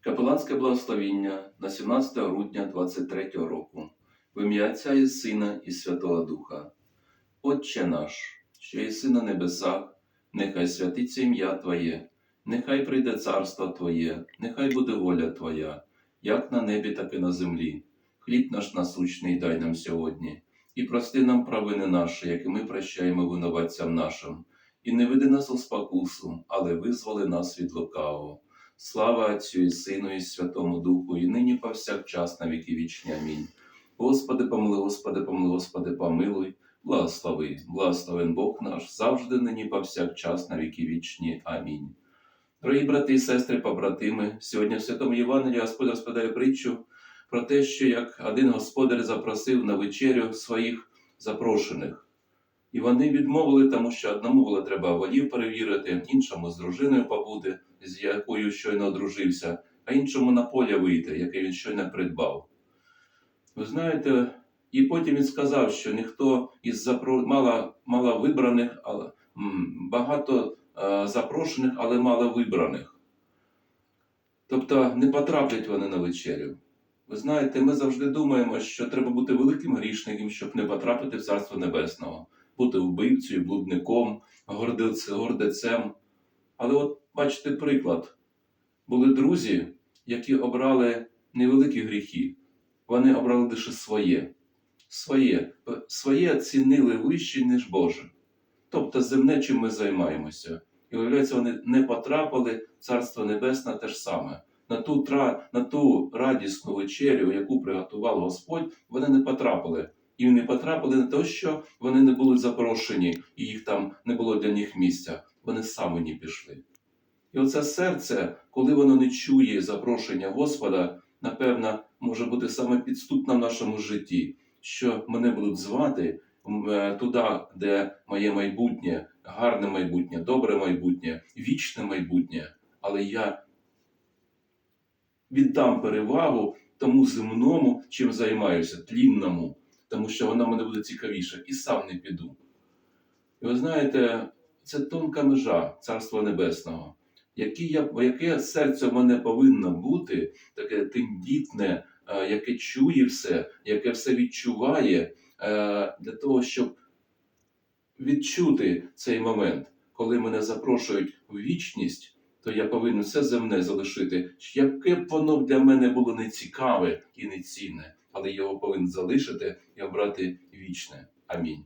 Капеланське благословіння на 17 грудня 23 року. В ім'я Отця і Сина і Святого Духа. Отче наш, що єси на небесах, нехай святиться ім'я Твоє, нехай прийде царство Твоє, нехай буде воля Твоя, як на небі, так і на землі. Хліб наш насущний дай нам сьогодні, і прости нам провини наші, які ми прощаємо винуватцям нашим, і не веди нас у спокусу, але визволи нас від лукавого. Слава Отцю і Сину, і Святому Духу, і нині повсякчас на віки вічні. Амінь. Господи, помилуй, Господи, помилуй, Господи, помилуй, благослови, благословен Бог наш, завжди нині повсякчас на віки вічні. Амінь. Дорогі брати і сестри, побратими, сьогодні в Святому Євангелії Господь розповідає притчу про те, що як один господар запросив на вечерю своїх запрошених. І вони відмовили, тому що одному було треба волів перевірити, іншому з дружиною побути, з якою щойно одружився, а іншому на поле вийти, яке він щойно придбав. Ви знаєте, і потім він сказав, що ніхто із запро... мало, мало вибраних, але багато е, запрошених, але мало вибраних. Тобто не потраплять вони на вечерю. Ви знаєте, ми завжди думаємо, що треба бути великим грішником, щоб не потрапити в Царство Небесного, бути вбивцею, блудником, гордецем. Але от бачите приклад. Були друзі, які обрали невеликі гріхи. Вони обрали лише своє. Своє. Своє цінили вище, ніж Боже. Тобто земне, чим ми займаємося. І виявляється, вони не потрапили в Царство Небесне те ж саме. На ту, на ту радісну вечерю, яку приготував Господь, вони не потрапили. І не потрапили не то, що вони не були запрошені, і їх там не було для них місця. Вони самі пішли. І оце серце, коли воно не чує запрошення Господа, напевно, може бути саме підступне в нашому житті, що мене будуть звати е, туди, де моє майбутнє, гарне майбутнє, добре майбутнє, вічне майбутнє, але я віддам перевагу тому земному, чим займаюся, тлінному, тому що воно мене буде цікавіше, і сам не піду. І ви знаєте, це тонка межа Царства Небесного. Які я, яке серце в мене повинно бути, таке тендітне, е, яке чує все, яке все відчуває, е, для того, щоб відчути цей момент, коли мене запрошують в вічність, то я повинен все земне залишити, яке б воно для мене було нецікаве і нецінне, але його повинен залишити і обрати вічне. Амінь.